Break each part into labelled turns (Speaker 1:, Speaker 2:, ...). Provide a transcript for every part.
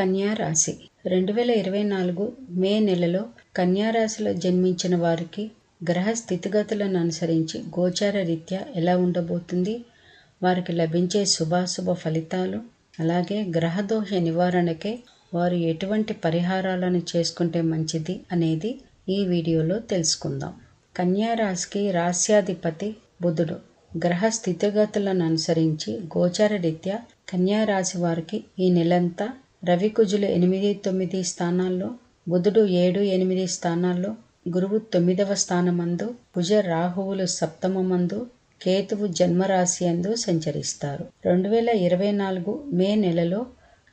Speaker 1: కన్యారాశి. రెండు వేల ఇరవై నాలుగు మే నెలలో కన్యారాశిలో జన్మించిన వారికి గ్రహ స్థితిగతులను అనుసరించి గోచార రీత్యా ఎలా ఉండబోతుంది? వారికి లభించే శుభాశుభ ఫలితాలు అలాగే గ్రహదోష నివారణకే వారు ఎటువంటి పరిహారాలను చేసుకుంటే మంచిది అనేది ఈ వీడియోలో తెలుసుకుందాం. కన్యారాశికి రాస్యాధిపతి రాశ్యాధిపతి బుధుడు. గ్రహ స్థితిగతులను అనుసరించి గోచార రీత్యా కన్యారాశి వారికి ఈ నెలంతా రవి కుజులు ఎనిమిది తొమ్మిది స్థానాల్లో బుధుడు ఏడు ఎనిమిది స్థానాల్లో గురువు తొమ్మిదవ స్థానమందు కుజ రాహువులు సప్తమమందు కేతువు జన్మరాశి అందు సంచరిస్తారు. రెండు వేల ఇరవై నాలుగు మే నెలలో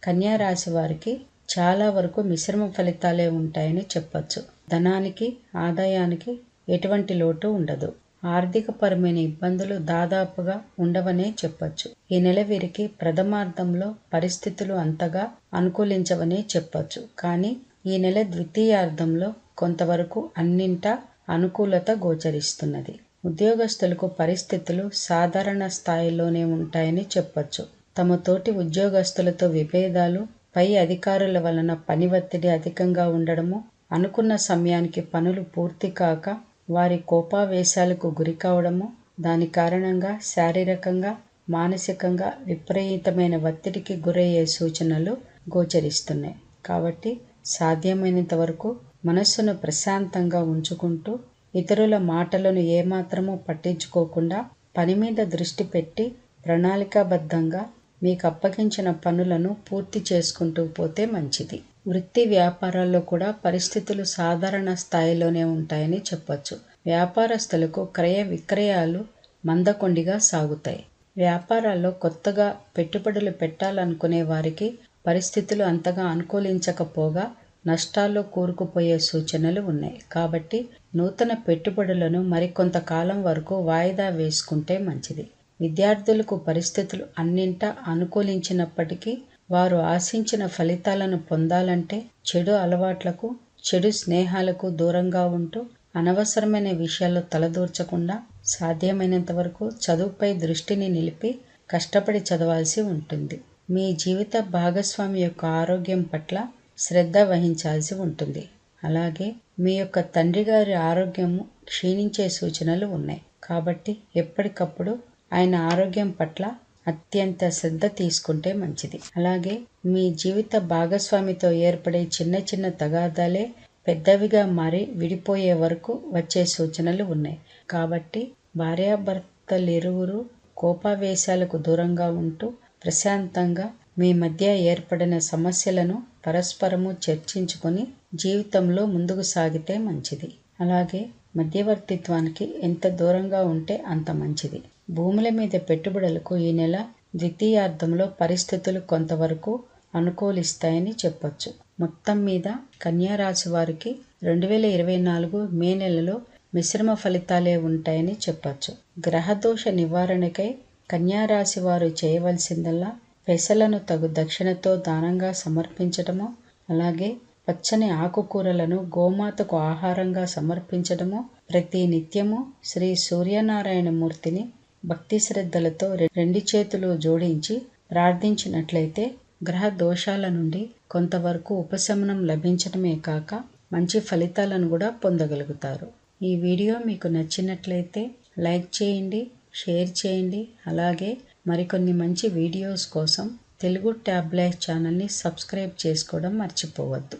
Speaker 1: కన్యా రాశి వారికి చాలా వరకు మిశ్రమ ఫలితాలే ఉంటాయని చెప్పచ్చు. ధనానికి ఆదాయానికి ఎటువంటి లోటు ఉండదు. ఆర్థికపరమైన ఇబ్బందులు దాదాపుగా ఉండవనే చెప్పొచ్చు. ఈ నెల వీరికి ప్రథమార్థంలో పరిస్థితులు అంతగా అనుకూలించవనే చెప్పచ్చు కానీ ఈ నెల ద్వితీయార్థంలో కొంతవరకు అన్నింటా అనుకూలత గోచరిస్తున్నది ఉద్యోగస్తులకు పరిస్థితులు సాధారణ స్థాయిలోనే ఉంటాయని చెప్పొచ్చు. తమ తోటి ఉద్యోగస్తులతో విభేదాలు పై అధికారుల వలన పని ఒత్తిడి అధికంగా ఉండడము అనుకున్న సమయానికి పనులు పూర్తి కాక వారి కోపావేశాలకు గురి కావడము దాని కారణంగా శారీరకంగా మానసికంగా విపరీతమైన ఒత్తిడికి గురయ్యే సూచనలు గోచరిస్తున్నాయి. కాబట్టి సాధ్యమైనంత వరకు మనస్సును ప్రశాంతంగా ఉంచుకుంటూ ఇతరుల మాటలను ఏమాత్రమూ పట్టించుకోకుండా పని మీద దృష్టి పెట్టి ప్రణాళికాబద్ధంగా మీకు అప్పగించిన పనులను పూర్తి చేసుకుంటూ పోతే మంచిది. వృత్తి వ్యాపారాల్లో కూడా పరిస్థితులు సాధారణ స్థాయిలోనే ఉంటాయని చెప్పొచ్చు. వ్యాపారస్తులకు క్రయ విక్రయాలు మందకొండిగా సాగుతాయి. వ్యాపారాల్లో కొత్తగా పెట్టుబడులు పెట్టాలనుకునే వారికి పరిస్థితులు అంతగా అనుకూలించకపోగా నష్టాల్లో కూరుకుపోయే సూచనలు ఉన్నాయి. కాబట్టి నూతన పెట్టుబడులను మరికొంతకాలం వరకు వాయిదా వేసుకుంటే మంచిది. విద్యార్థులకు పరిస్థితులు అన్నింటా అనుకూలించినప్పటికీ వారు ఆశించిన ఫలితాలను పొందాలంటే చెడు అలవాట్లకు చెడు స్నేహాలకు దూరంగా ఉంటూ అనవసరమైన విషయాల్లో తలదూర్చకుండా సాధ్యమైనంత వరకు చదువుపై దృష్టిని నిలిపి కష్టపడి చదవాల్సి ఉంటుంది. మీ జీవిత భాగస్వామి యొక్క ఆరోగ్యం పట్ల శ్రద్ధ వహించాల్సి ఉంటుంది. అలాగే మీ యొక్క తండ్రి గారి ఆరోగ్యము క్షీణించే సూచనలు ఉన్నాయి. కాబట్టి ఎప్పటికప్పుడు ఆయన ఆరోగ్యం పట్ల అత్యంత శ్రద్ధ తీసుకుంటే మంచిది. అలాగే మీ జీవిత భాగస్వామితో ఏర్పడే చిన్న చిన్న తగాదాలే పెద్దవిగా మారి విడిపోయే వరకు వచ్చే సూచనలు ఉన్నాయి. కాబట్టి భార్యాభర్తలిరువురు కోపావేశాలకు దూరంగా ఉంటూ ప్రశాంతంగా మీ మధ్య ఏర్పడిన సమస్యలను పరస్పరము చర్చించుకొని జీవితంలో ముందుకు సాగితే మంచిది. అలాగే మధ్యవర్తిత్వానికి ఎంత దూరంగా ఉంటే అంత మంచిది. భూముల మీద పెట్టుబడులకు ఈ నెల ద్వితీయార్థంలో పరిస్థితులు కొంతవరకు అనుకూలిస్తాయని చెప్పొచ్చు. మొత్తం మీద కన్యారాశి వారికి రెండు వేల ఇరవై నాలుగు మే నెలలో మిశ్రమ ఫలితాలే ఉంటాయని చెప్పచ్చు. గ్రహదోష నివారణకై కన్యారాశి వారు చేయవలసిందల్లా పెసలను తగు దక్షిణతో దానంగా సమర్పించటము అలాగే పచ్చని ఆకుకూరలను గోమాతకు ఆహారంగా సమర్పించడము ప్రతి నిత్యము శ్రీ సూర్యనారాయణ మూర్తిని భక్తి శ్రద్ధలతో రెండు చేతులు జోడించి ప్రార్థించినట్లయితే గ్రహ దోషాల నుండి కొంతవరకు ఉపశమనం లభించడమే కాక మంచి ఫలితాలను కూడా పొందగలుగుతారు. ఈ వీడియో మీకు నచ్చినట్లయితే లైక్ చేయండి షేర్ చేయండి అలాగే మరికొన్ని మంచి వీడియోస్ కోసం తెలుగు ట్యాబ్లెట్ ఛానల్ని సబ్స్క్రైబ్ చేసుకోవడం మర్చిపోవద్దు.